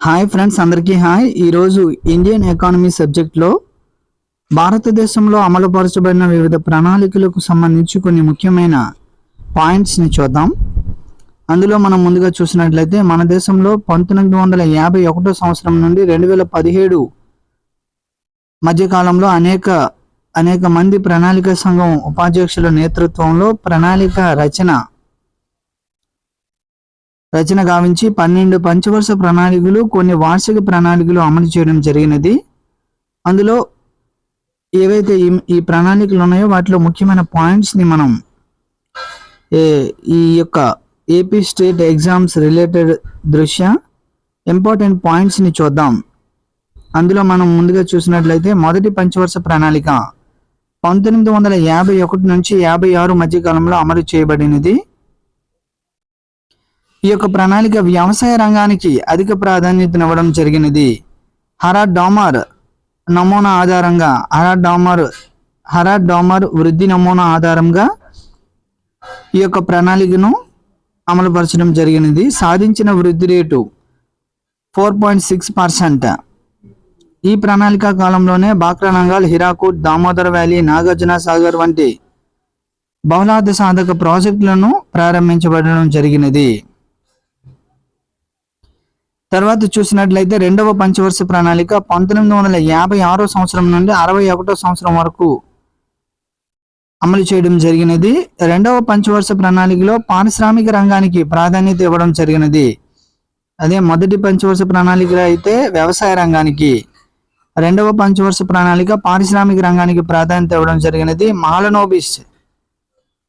Hi friends అందరికీ hi ఈరోజు Indian economy సబ్జెక్ట్లో భారతదేశంలో అమలుపరచబడిన వివిధ ప్రణాళికలకు సంబంధించి కొన్ని ముఖ్యమైన పాయింట్స్ని చూద్దాం. అందులో మనం ముందుగా చూసినట్లయితే మన దేశంలో పంతొమ్మిది వందల యాభై ఒకటో సంవత్సరం నుండి రెండు వేల పదిహేడు మధ్యకాలంలో అనేక అనేక మంది ప్రణాళిక సంఘం ఉపాధ్యక్షుల నేతృత్వంలో ప్రణాళిక రచన రచన గావించి పన్నెండు పంచవర్ష ప్రణాళికలు కొన్ని వార్షిక ప్రణాళికలు అమలు చేయడం జరిగినది. అందులో ఏవైతే ఈ ఈ ప్రణాళికలు ఉన్నాయో వాటిలో ముఖ్యమైన పాయింట్స్ని మనం ఏ ఈ యొక్క ఏపీ స్టేట్ ఎగ్జామ్స్ రిలేటెడ్ దృష్ట్యా ఇంపార్టెంట్ పాయింట్స్ని చూద్దాం. అందులో మనం ముందుగా చూసినట్లయితే మొదటి పంచవర్ష ప్రణాళిక పంతొమ్మిది వందల యాభై ఒకటి నుంచి యాభై ఆరు మధ్య కాలంలో అమలు చేయబడినది. ఈ యొక్క ప్రణాళిక వ్యవసాయ రంగానికి అధిక ప్రాధాన్యతనివ్వడం జరిగినది. హరా డామర్ నమూనా ఆధారంగా హరా డామర్ హరా డామర్ వృద్ధి నమూనా ఆధారంగా ఈ యొక్క ప్రణాళికను అమలుపరచడం జరిగినది. సాధించిన వృద్ధి rate four point six percent. ఈ ప్రణాళిక కాలంలోనే బాక్రానంగాల్ హిరాకూట్ దామోదర్ వ్యాలీ నాగార్జున సాగర్ వంటి బహుళార్థ సాధక ప్రాజెక్టులను ప్రారంభించబడడం జరిగినది. తర్వాత చూసినట్లయితే రెండవ పంచవర్ష ప్రణాళిక పంతొమ్మిది వందల యాభై ఆరో సంవత్సరం నుండి అరవై ఒకటో సంవత్సరం వరకు అమలు చేయడం జరిగినది. రెండవ పంచవర్ష ప్రణాళికలో పారిశ్రామిక రంగానికి ప్రాధాన్యత ఇవ్వడం జరిగినది. అదే మొదటి పంచవర్ష ప్రణాళికలో అయితే వ్యవసాయ రంగానికి రెండవ పంచవర్ష ప్రణాళిక పారిశ్రామిక రంగానికి ప్రాధాన్యత ఇవ్వడం జరిగినది. మాలనోబిస్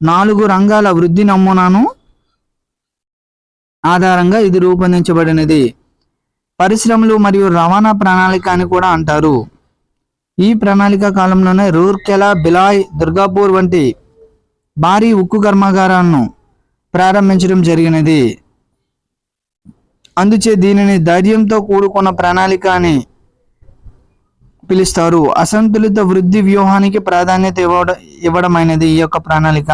నాలుగు రంగాల వృద్ధి నమూనాను ఆధారంగా ఇది రూపొందించబడినది. పరిశ్రమలు మరియు రవాణా ప్రణాళిక అని కూడా అంటారు. ఈ ప్రణాళిక కాలంలోనే రూర్కెలా బిలాయ్ దుర్గాపూర్ వంటి భారీ ఉక్కు కర్మాగారాలను ప్రారంభించడం జరిగినది. అందుచే దీనిని ధైర్యంతో కూడుకున్న ప్రణాళిక అని పిలుస్తారు. అసంతులిత వృద్ధి వ్యూహానికి ప్రాధాన్యత ఇవ్వడం ఇవ్వడమైనది ఈ యొక్క ప్రణాళిక.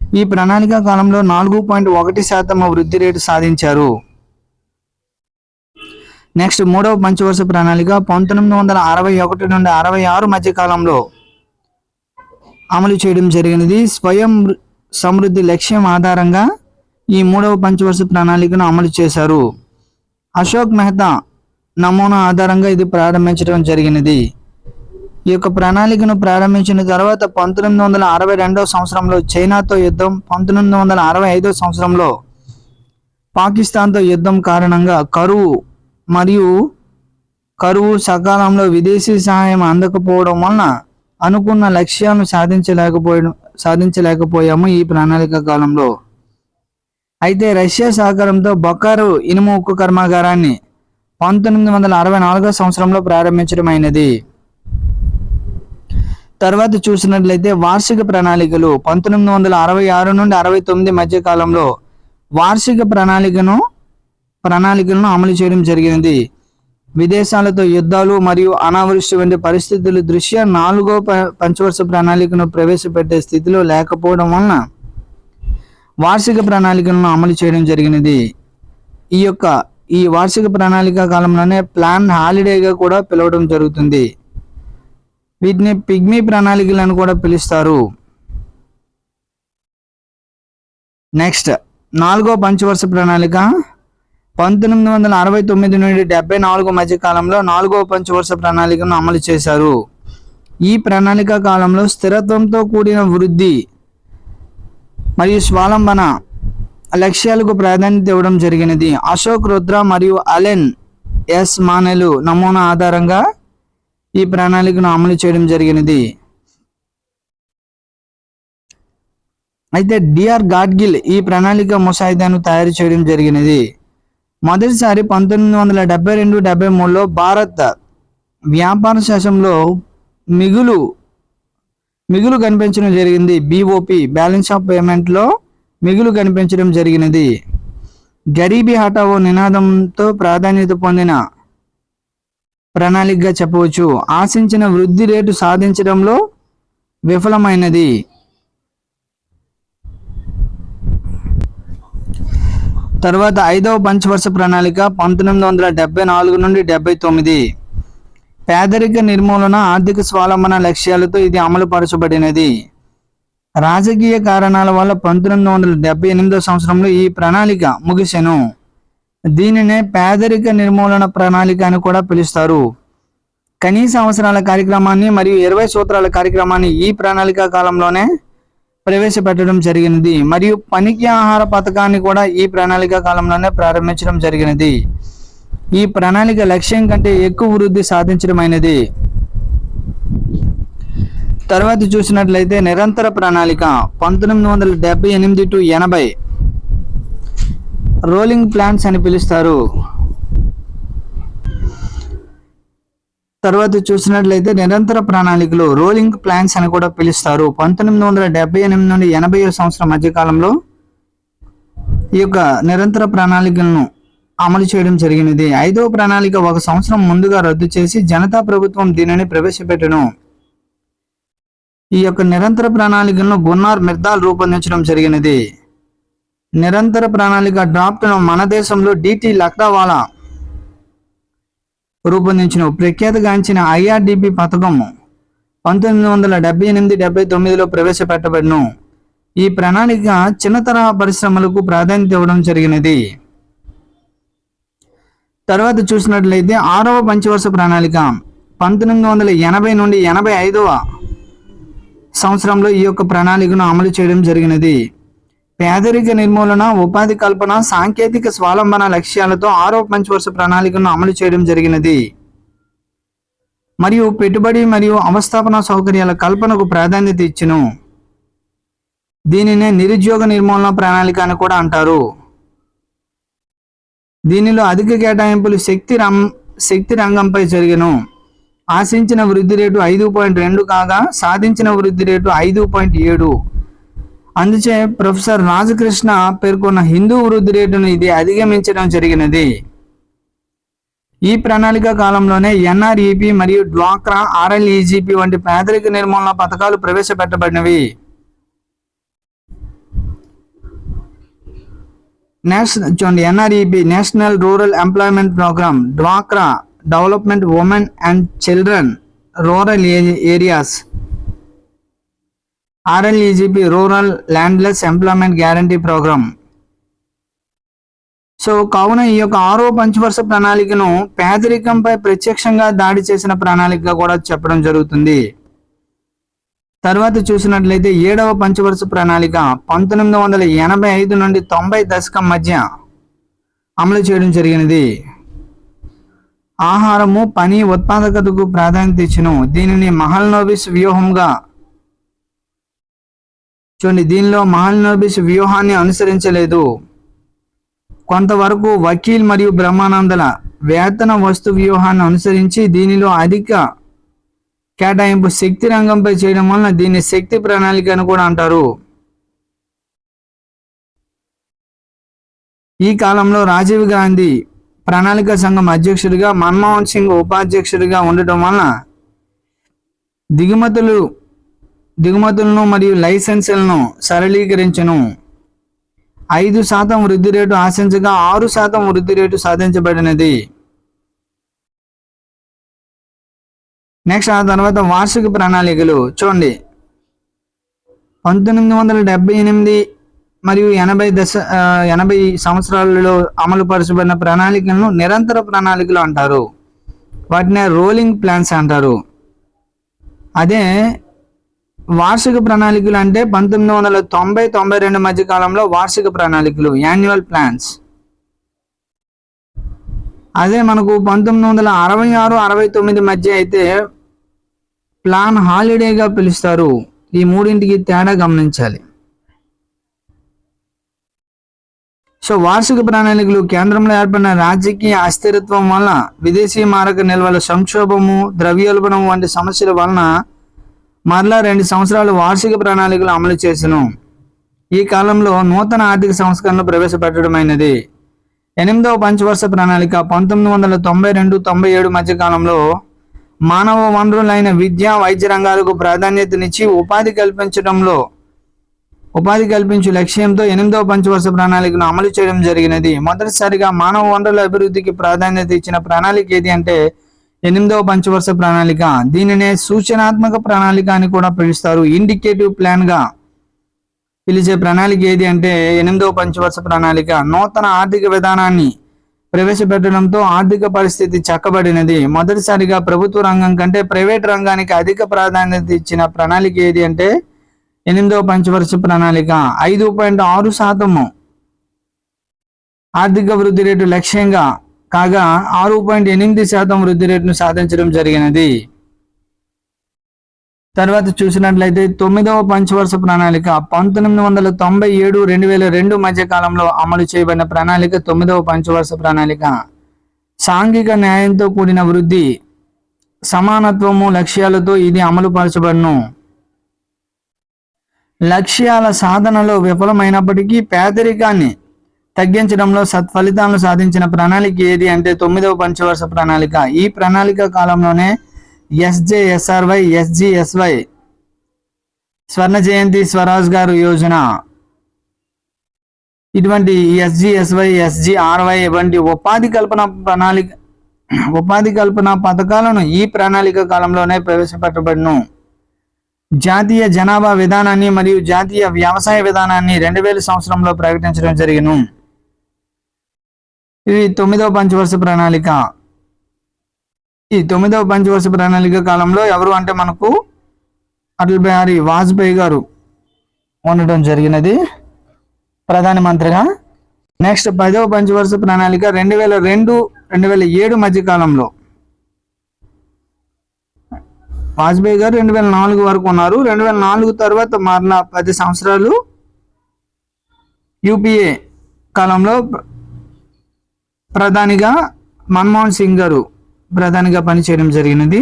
ఈ ప్రణాళిక కాలంలో నాలుగు పాయింట్ ఒకటి శాతం వృద్ధి రేటు సాధించారు. నెక్స్ట్ మూడవ పంచవర్ష ప్రణాళిక పంతొమ్మిది వందల అరవై ఒకటి నుండి అరవై ఆరు మధ్య కాలంలో అమలు చేయడం జరిగినది. స్వయం సమృద్ధి లక్ష్యం ఆధారంగా ఈ మూడవ పంచవర్ష ప్రణాళికను అమలు చేశారు. అశోక్ మెహతా నమూనా ఆధారంగా ఇది ప్రారంభించడం జరిగినది. ఈ యొక్క ప్రణాళికను ప్రారంభించిన తర్వాత పంతొమ్మిది వందల అరవై రెండవ సంవత్సరంలో చైనాతో యుద్ధం పంతొమ్మిది వందల అరవై ఐదవ సంవత్సరంలో పాకిస్తాన్తో యుద్ధం కారణంగా కరువు మరియు కరువు సకాలంలో విదేశీ సహాయం అందకపోవడం వలన అనుకున్న లక్ష్యాలను సాధించలేకపోయడం సాధించలేకపోయాము ఈ ప్రణాళిక కాలంలో. అయితే రష్యా సహకారంతో బొకారు ఇనుము ఉక్కు కర్మాగారాన్ని పంతొమ్మిది వందల అరవై నాలుగో సంవత్సరంలో ప్రారంభించడమైనది. తర్వాత చూసినట్లయితే వార్షిక ప్రణాళికలు పంతొమ్మిది వందల అరవై ఆరు నుండి అరవై తొమ్మిది మధ్య కాలంలో వార్షిక ప్రణాళికను ప్రణాళికలను అమలు చేయడం జరిగింది విదేశాలతో యుద్ధాలు మరియు అనావృష్టి వంటి పరిస్థితుల దృష్ట్యా నాలుగో ప- పంచవర్ష ప్రణాళికను ప్రవేశపెట్టే స్థితిలో లేకపోవడం వలన వార్షిక ప్రణాళికలను అమలు చేయడం జరిగినది. ఈ యొక్క ఈ వార్షిక ప్రణాళిక కాలంలోనే ప్లాన్ హాలిడేగా కూడా పిలవడం జరుగుతుంది. వీటిని పిగ్మీ ప్రణాళికలను కూడా పిలుస్తారు. నెక్స్ట్ నాలుగో పంచవర్ష ప్రణాళిక పంతొమ్మిది వందల అరవై తొమ్మిది నుండి డెబ్బై నాలుగు మధ్య కాలంలో నాలుగో పంచవర్ష ప్రణాళికను అమలు చేశారు. ఈ ప్రణాళిక కాలంలో స్థిరత్వంతో కూడిన వృద్ధి మరియు స్వాలంబన లక్ష్యాలకు ప్రాధాన్యత ఇవ్వడం జరిగినది. అశోక్ రుద్ర మరియు అలెన్ ఎస్ మానెలు నమూనా ఆధారంగా ఈ ప్రణాళికను అమలు చేయడం జరిగినది. అయితే డిఆర్ గాడ్గిల్ ఈ ప్రణాళిక ముసాయిదాను తయారు చేయడం జరిగినది. మొదటిసారి పంతొమ్మిది వందల డెబ్బై రెండు డెబ్బై మూడులో భారత్ వ్యాపార శాసనంలో మిగులు మిగులు కనిపించడం జరిగింది. బిఓపి బ్యాలెన్స్ ఆఫ్ పేమెంట్లో మిగులు కనిపించడం జరిగినది. గరీబీ హఠావో నినాదంతో ప్రాధాన్యత పొందిన ప్రణాళికగా చెప్పవచ్చు. ఆశించిన వృద్ధి రేటు సాధించడంలో విఫలమైనది. తర్వాత ఐదవ పంచవర్ష ప్రణాళిక పంతొమ్మిది వందల డెబ్బై నాలుగు నుండి డెబ్బై తొమ్మిది. పేదరిక నిర్మూలన ఆర్థిక స్వావలంబన లక్ష్యాలతో ఇది అమలు పరచబడినది. రాజకీయ కారణాల వల్ల పంతొమ్మిది వందల డెబ్బై ఎనిమిదో సంవత్సరంలో ఈ ప్రణాళిక ముగిసెను. దీనినే పేదరిక నిర్మూలన ప్రణాళిక అని కూడా పిలుస్తారు. కనీస అవసరాల కార్యక్రమాన్ని మరియు ఇరవై సూత్రాల కార్యక్రమాన్ని ఈ ప్రణాళిక కాలంలోనే ప్రవేశపెట్టడం జరిగినది. మరియు పనికి ఆహార పథకాన్ని కూడా ఈ ప్రణాళిక కాలంలోనే ప్రారంభించడం జరిగినది. ఈ ప్రణాళిక లక్ష్యం కంటే ఎక్కువ వృద్ధి సాధించడమైనది. తర్వాత చూసినట్లయితే నిరంతర ప్రణాళిక పంతొమ్మిది వందల డెబ్బై ఎనిమిది టు ఎనభై. రోలింగ్ ప్లాన్స్ అని పిలుస్తారు. తర్వాత చూసినట్లయితే నిరంతర ప్రణాళికలు రోలింగ్ ప్లాన్స్ అని కూడా పిలుస్తారు. పంతొమ్మిది వందల డెబ్బై ఎనిమిది నుండి ఎనభై సంవత్సరం మధ్యకాలంలో ఈ యొక్క నిరంతర ప్రణాళికలను అమలు చేయడం జరిగినది. ఐదవ ప్రణాళిక ఒక సంవత్సరం ముందుగా రద్దు చేసి జనతా ప్రభుత్వం దీనిని ప్రవేశపెట్టను ఈ యొక్క నిరంతర ప్రణాళికలను గున్నార్ మిర్దాల్ రూపొందించడం జరిగినది. నిరంతర ప్రణాళిక డ్రాఫ్ట్ను మన దేశంలో డిటి లక్డావాలా రూపొందించిన ప్రఖ్యాతగాంచిన ఐఆర్డిపి పథకం పంతొమ్మిది వందల డెబ్బై ఎనిమిది డెబ్బై తొమ్మిదిలో ప్రవేశపెట్టబడిను. ఈ ప్రణాళిక చిన్న తరహా పరిశ్రమలకు ప్రాధాన్యత ఇవ్వడం జరిగినది. తర్వాత చూసినట్లయితే ఆరవ పంచవర్ష ప్రణాళిక పంతొమ్మిది వందల ఎనభై నుండి ఎనభై ఐదవ సంవత్సరంలో ఈ యొక్క ప్రణాళికను అమలు చేయడం జరిగినది పేదరిక నిర్మూలన ఉపాధి కల్పన సాంకేతిక స్వావలంబన లక్ష్యాలతో ఆరో పంచవర్ష ప్రణాళికను అమలు చేయడం జరిగినది. మరియు పెట్టుబడి మరియు అవస్థాపన సౌకర్యాల కల్పనకు ప్రాధాన్యత ఇచ్చును. దీనినే నిరుద్యోగ నిర్మూలన ప్రణాళిక అని కూడా అంటారు. దీనిలో అధిక కేటాయింపులు శక్తి రం శక్తి రంగంపై జరిగను. ఆశించిన వృద్ధి రేటు ఐదు పాయింట్ రెండు కాగా సాధించిన వృద్ధి రేటు ఐదు పాయింట్ ఏడు. అందుచే ప్రొఫెసర్ రాజకృష్ణ పేర్కొన్న హిందూ వృద్ధి రేటును ఇది అధిగమించడం జరిగినది. ఈ ప్రణాళిక కాలంలోనే ఎన్ఆర్ఈపి మరియు డ్వాక్రా ఆర్ఎల్ఈజీపీ వంటి పేదరిక నిర్మూలన పథకాలు ప్రవేశపెట్టబడినవి. నేషనల్ చూడండి NREP national rural employment programme డ్వాక్రా development women and children rural areas. RLEGP rural landless employment guarantee programme so కావున ఈ యొక్క ఆరో పంచవర్ష ప్రణాళికను పేదరికంపై ప్రత్యక్షంగా దాడి చేసిన ప్రణాళికగా కూడా చెప్పడం జరుగుతుంది. తర్వాత చూసినట్లయితే ఏడవ పంచవర్ష ప్రణాళిక పంతొమ్మిది వందల ఎనభై ఐదు నుండి తొంభై దశకం మధ్య అమలు చేయడం జరిగినది. ఆహారము పని ఉత్పాదకతకు ప్రాధాన్యత ఇచ్చును. దీనిని మహల్నోవిస్ వ్యూహంగా చూడండి దీనిలో మహల్నోబిస్ వ్యూహాన్ని అనుసరించలేదు. కొంతవరకు వకీల్ మరియు బ్రహ్మానందల వేతన వస్తు వ్యూహాన్ని అనుసరించి దీనిలో అధిక కేటాయింపు శక్తి రంగంపై చేయడం వలన దీన్ని శక్తి ప్రణాళిక అని కూడా అంటారు. ఈ కాలంలో రాజీవ్ గాంధీ ప్రణాళిక సంఘం అధ్యక్షుడిగా మన్మోహన్ సింగ్ ఉపాధ్యక్షుడిగా ఉండటం వలన దిగుమతులు దిగుమతులను మరియు లైసెన్సులను సరళీకరించను. ఐదు శాతం వృద్ధి రేటు ఆశించగా ఆరు శాతం వృద్ధి రేటు సాధించబడినది. నెక్స్ట్ ఆ తర్వాత వార్షిక ప్రణాళికలు. చూడండి. పంతొమ్మిది వందల డెబ్బై ఎనిమిది మరియు ఎనభై దశ ఎనభై సంవత్సరాలలో అమలు పరచబడిన ప్రణాళికలను నిరంతర ప్రణాళికలు అంటారు. వాటిని రోలింగ్ ప్లాన్స్ అంటారు. అదే వార్షిక ప్రణాళికలు అంటే పంతొమ్మిది వందల తొంభై తొంభై రెండు మధ్య కాలంలో వార్షిక ప్రణాళికలు యాన్యువల్ ప్లాన్స్ అదే మనకు పంతొమ్మిది వందల అరవై ఆరు అరవై తొమ్మిది మధ్య అయితే ప్లాన్ హాలిడేగా పిలుస్తారు. ఈ మూడింటికి తేడా గమనించాలి. సో వార్షిక ప్రణాళికలు కేంద్రంలో ఏర్పడిన రాజకీయ అస్థిరత్వం వలన విదేశీ మారక నిల్వల సంక్షోభము ద్రవ్యోల్బణం వంటి సమస్యల వలన మరలా రెండు సంవత్సరాలు వార్షిక ప్రణాళికలు అమలు చేసెను. ఈ కాలంలో నూతన ఆర్థిక సంస్కరణలు ప్రవేశపెట్టడమైనది. ఎనిమిదవ పంచవర్ష ప్రణాళిక పంతొమ్మిది వందల తొంభై రెండు తొంభై ఏడు మధ్య కాలంలో మానవ వనరులైన విద్య వైద్య రంగాలకు ప్రాధాన్యతనిచ్చి ఉపాధి కల్పించడంలో ఉపాధి కల్పించే లక్ష్యంతో ఎనిమిదవ పంచవర్ష ప్రణాళికను అమలు చేయడం జరిగినది. మొదటిసారిగా మానవ వనరుల అభివృద్ధికి ప్రాధాన్యత ఇచ్చిన ప్రణాళిక ఏది అంటే ఎనిమిదవ పంచవర్ష ప్రణాళిక. దీనినే సూచనాత్మక ప్రణాళిక అని కూడా పిలుస్తారు. ఇండికేటివ్ ప్లాన్గా పిలిచే ప్రణాళిక ఏది అంటే ఎనిమిదవ పంచవర్ష ప్రణాళిక. నూతన ఆర్థిక విధానాన్ని ప్రవేశపెట్టడంతో ఆర్థిక పరిస్థితి చక్కబడినది. మొదటిసారిగా ప్రభుత్వ రంగం కంటే ప్రైవేట్ రంగానికి అధిక ప్రాధాన్యత ఇచ్చిన ప్రణాళిక ఏది అంటే ఎనిమిదవ పంచవర్ష ప్రణాళిక. ఐదు పాయింట్ ఆరు శాతము ఆర్థిక వృద్ధి రేటు లక్ష్యంగా కాగా ఆరు పాయింట్ ఎనిమిది శాతం వృద్ధి రేటును సాధించడం జరిగినది. తర్వాత చూసినట్లయితే తొమ్మిదవ పంచవర్ష ప్రణాళిక పంతొమ్మిది వందల తొంభై ఏడు రెండు వేల రెండు మధ్య కాలంలో అమలు చేయబడిన ప్రణాళిక తొమ్మిదవ పంచవర్ష ప్రణాళిక. సాంఘిక న్యాయంతో కూడిన వృద్ధి సమానత్వము లక్ష్యాలతో ఇది అమలుపరచబడును. లక్ష్యాల సాధనలో విఫలమైనప్పటికీ పేదరికాన్ని తగ్గించడంలో సత్ఫలితాలను సాధించిన ప్రణాళిక ఏది అంటే తొమ్మిదవ పంచవర్ష ప్రణాళిక. ఈ ప్రణాళిక కాలంలోనే ఎస్జేఎస్ఆర్వై ఎస్జిఎస్వై స్వర్ణ జయంతి స్వరాజ్ గారు యోజన. ఇటువంటి ఎస్జిఎస్వై ఎస్జిఆర్వై వంటి ఉపాధి కల్పన ప్రణాళిక ఉపాధి కల్పన పథకాలను ఈ ప్రణాళిక కాలంలోనే ప్రవేశపెట్టబడును. జాతీయ జనాభా విధానాన్ని మరియు జాతీయ వ్యవసాయ విధానాన్ని రెండు వేల సంవత్సరంలో ప్రకటించడం జరిగిను. ఇది తొమ్మిదవ పంచవర్ష ప్రణాళిక. ఈ తొమ్మిదవ పంచవర్ష ప్రణాళిక కాలంలో ఎవరు అంటే మనకు అటల్ బిహారీ వాజ్పేయి గారు ఉండటం జరిగినది. ప్రధానమంత్రిగా నెక్స్ట్ పదవ పంచవర్ష ప్రణాళిక రెండు వేల రెండు రెండు వేల ఏడు మధ్య కాలంలో. వాజ్పేయి గారు రెండు వేల నాలుగు వరకు ఉన్నారు. రెండు వేల నాలుగు తర్వాత మరలా పది సంవత్సరాలు యూపీఏ కాలంలో ప్రధానిగా మన్మోహన్ సింగ్ గారు ప్రధానిగా పనిచేయడం జరిగినది.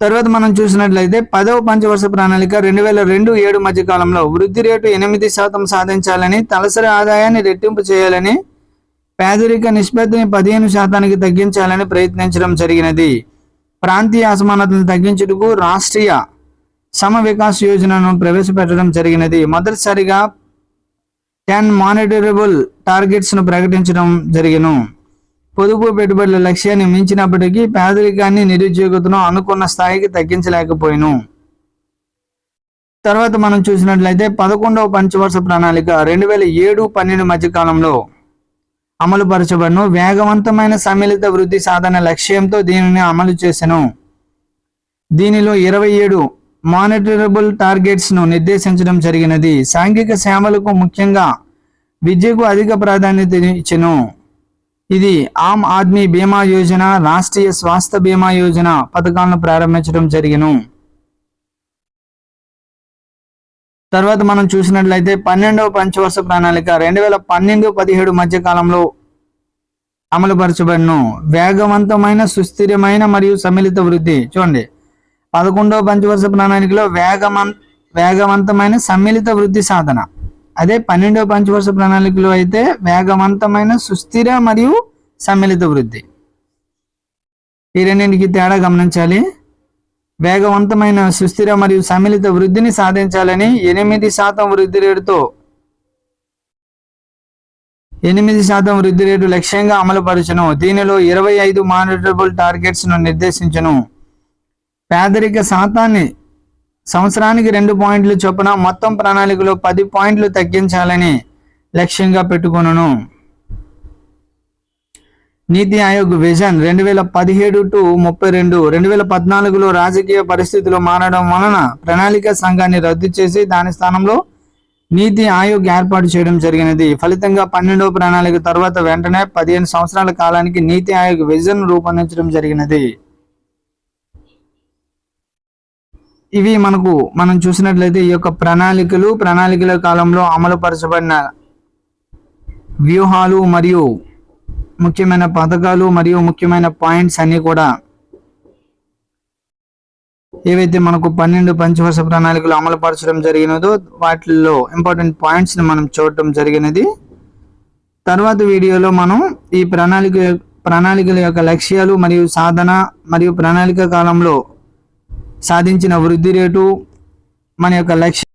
తర్వాత మనం చూసినట్లయితే పదవ పంచవర్ష ప్రణాళిక రెండు వేల రెండు ఏడు మధ్య కాలంలో వృద్ధి రేటు ఎనిమిది శాతం సాధించాలని తలసరి ఆదాయాన్ని రెట్టింపు చేయాలని పేదరిక నిష్పత్తిని పదిహేను శాతానికి తగ్గించాలని ప్రయత్నించడం జరిగినది. ప్రాంతీయ అసమానతలను తగ్గించుటకు రాష్ట్రీయ సమ వికాస్ యోజనను ప్రవేశపెట్టడం జరిగినది. మొదటిసారిగా టెన్ మానిటరబుల్ టార్గెట్స్ను ప్రకటించడం జరిగను. పొదుపు పెట్టుబడుల లక్ష్యాన్ని మించినప్పటికీ పేదరికాన్ని నిరుద్యోగతను అనుకున్న స్థాయికి తగ్గించలేకపోయిను. తర్వాత మనం చూసినట్లయితే పదకొండవ పంచవర్ష ప్రణాళిక రెండు వేల ఏడు పన్నెండు మధ్య కాలంలో అమలుపరచబడను. వేగవంతమైన సమ్మిళిత వృద్ధి సాధన లక్ష్యంతో దీనిని అమలు చేసెను. దీనిలో ఇరవై ఏడు మానిటరబుల్ టార్గెట్స్ను నిర్దేశించడం జరిగినది. సాంఘిక సేవలకు ముఖ్యంగా విద్యకు అధిక ప్రాధాన్యత ఇచ్చెను. ఇది ఆమ్ ఆద్మీ బీమా యోజన రాష్ట్రీయ స్వాస్థ్య బీమా యోజన పథకాలను ప్రారంభించడం జరిగను. తర్వాత మనం చూసినట్లయితే పన్నెండవ పంచవర్ష ప్రణాళిక రెండు వేల పన్నెండు పదిహేడు మధ్య కాలంలో అమలుపరచబడిను. వేగవంతమైన సుస్థిరమైన మరియు సమ్మిళిత వృద్ధి. చూడండి. పదకొండవ పంచవర్ష ప్రణాళికలో వేగమం వేగవంతమైన సమ్మిళిత వృద్ధి సాధన. అదే పన్నెండవ పంచవర్ష ప్రణాళికలో అయితే వేగవంతమైన సుస్థిర మరియు సమ్మిళిత వృద్ధి. ఈ రెండింటికి తేడా గమనించాలి. వేగవంతమైన సుస్థిర మరియు సమ్మిళిత వృద్ధిని సాధించాలని ఎనిమిది శాతం వృద్ధి రేటుతో ఎనిమిది శాతం వృద్ధి రేటు లక్ష్యంగా అమలుపరచను. దీనిలో ఇరవై ఐదు మానిటరబుల్ టార్గెట్స్ను నిర్దేశించను. పేదరిక శాతాన్ని సంవత్సరానికి రెండు పాయింట్లు చొప్పున మొత్తం ప్రణాళికలో పది పాయింట్లు తగ్గించాలని లక్ష్యంగా పెట్టుకొనును. నీతి ఆయోగ్ విజన్ రెండు వేల పదిహేడు టు ముప్పై రెండు రెండు వేల పద్నాలుగులో రాజకీయ పరిస్థితులు మారడం వలన ప్రణాళిక సంఘాన్ని రద్దు చేసి దాని స్థానంలో నీతి ఆయోగ్ ఏర్పాటు చేయడం జరిగినది. ఫలితంగా పన్నెండవ ప్రణాళిక తర్వాత వెంటనే పదిహేను సంవత్సరాల కాలానికి నీతి ఆయోగ్ విజన్ రూపొందించడం జరిగినది. ఇవి మనకు మనం చూసినట్లయితే ఈ యొక్క ప్రణాళికలు ప్రణాళికల కాలంలో అమలుపరచబడిన వ్యూహాలు మరియు ముఖ్యమైన పథకాలు మరియు ముఖ్యమైన పాయింట్స్ అన్ని కూడా ఏవైతే మనకు పన్నెండు పంచవర్ష ప్రణాళికలు అమలుపరచడం జరిగినదో వాటిల్లో ఇంపార్టెంట్ పాయింట్స్ని మనం చూడటం జరిగినది. తర్వాత వీడియోలో మనం ఈ ప్రణాళిక ప్రణాళికల యొక్క లక్ష్యాలు మరియు సాధన మరియు ప్రణాళిక కాలంలో సాధించిన వృద్ధి రేటు మన యొక్క లక్ష్యం